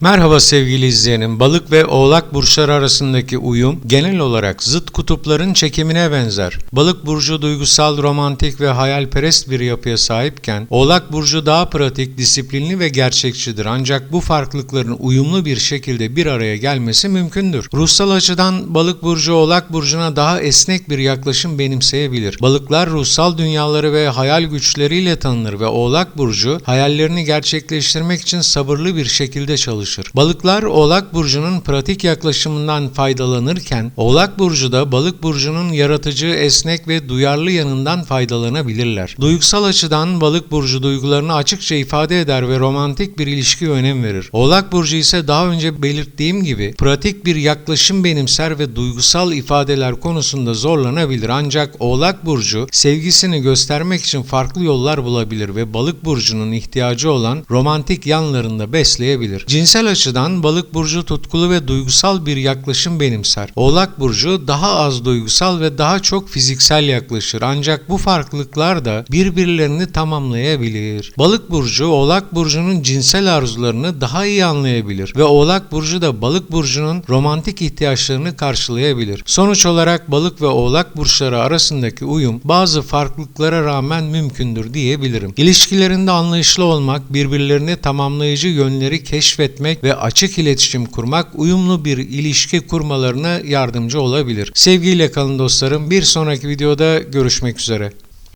Merhaba sevgili izleyenim. Balık ve oğlak burçları arasındaki uyum genel olarak zıt kutupların çekimine benzer. Balık burcu duygusal, romantik ve hayalperest bir yapıya sahipken oğlak burcu daha pratik, disiplinli ve gerçekçidir. Ancak bu farklılıkların uyumlu bir şekilde bir araya gelmesi mümkündür. Ruhsal açıdan balık burcu oğlak burcuna daha esnek bir yaklaşım benimseyebilir. Balıklar ruhsal dünyaları ve hayal güçleriyle tanınır ve oğlak burcu hayallerini gerçekleştirmek için sabırlı bir şekilde çalışır. Balıklar Oğlak Burcu'nun pratik yaklaşımından faydalanırken Oğlak Burcu da Balık Burcu'nun yaratıcı, esnek ve duyarlı yanından faydalanabilirler. Duygusal açıdan Balık Burcu duygularını açıkça ifade eder ve romantik bir ilişki önem verir. Oğlak Burcu ise daha önce belirttiğim gibi pratik bir yaklaşım benimser ve duygusal ifadeler konusunda zorlanabilir. Ancak Oğlak Burcu sevgisini göstermek için farklı yollar bulabilir ve Balık Burcu'nun ihtiyacı olan romantik yanlarında besleyebilir. Cinsel açıdan Balık Burcu tutkulu ve duygusal bir yaklaşım benimser. Oğlak Burcu daha az duygusal ve daha çok fiziksel yaklaşır. Ancak bu farklılıklar da birbirlerini tamamlayabilir. Balık Burcu Oğlak Burcu'nun cinsel arzularını daha iyi anlayabilir ve Oğlak Burcu da Balık Burcu'nun romantik ihtiyaçlarını karşılayabilir. Sonuç olarak Balık ve Oğlak burçları arasındaki uyum bazı farklılıklara rağmen mümkündür diyebilirim. İlişkilerinde anlayışlı olmak, birbirlerini tamamlayıcı yönleri keşfetmek ve açık iletişim kurmak uyumlu bir ilişki kurmalarına yardımcı olabilir. Sevgiyle kalın dostlarım. Bir sonraki videoda görüşmek üzere.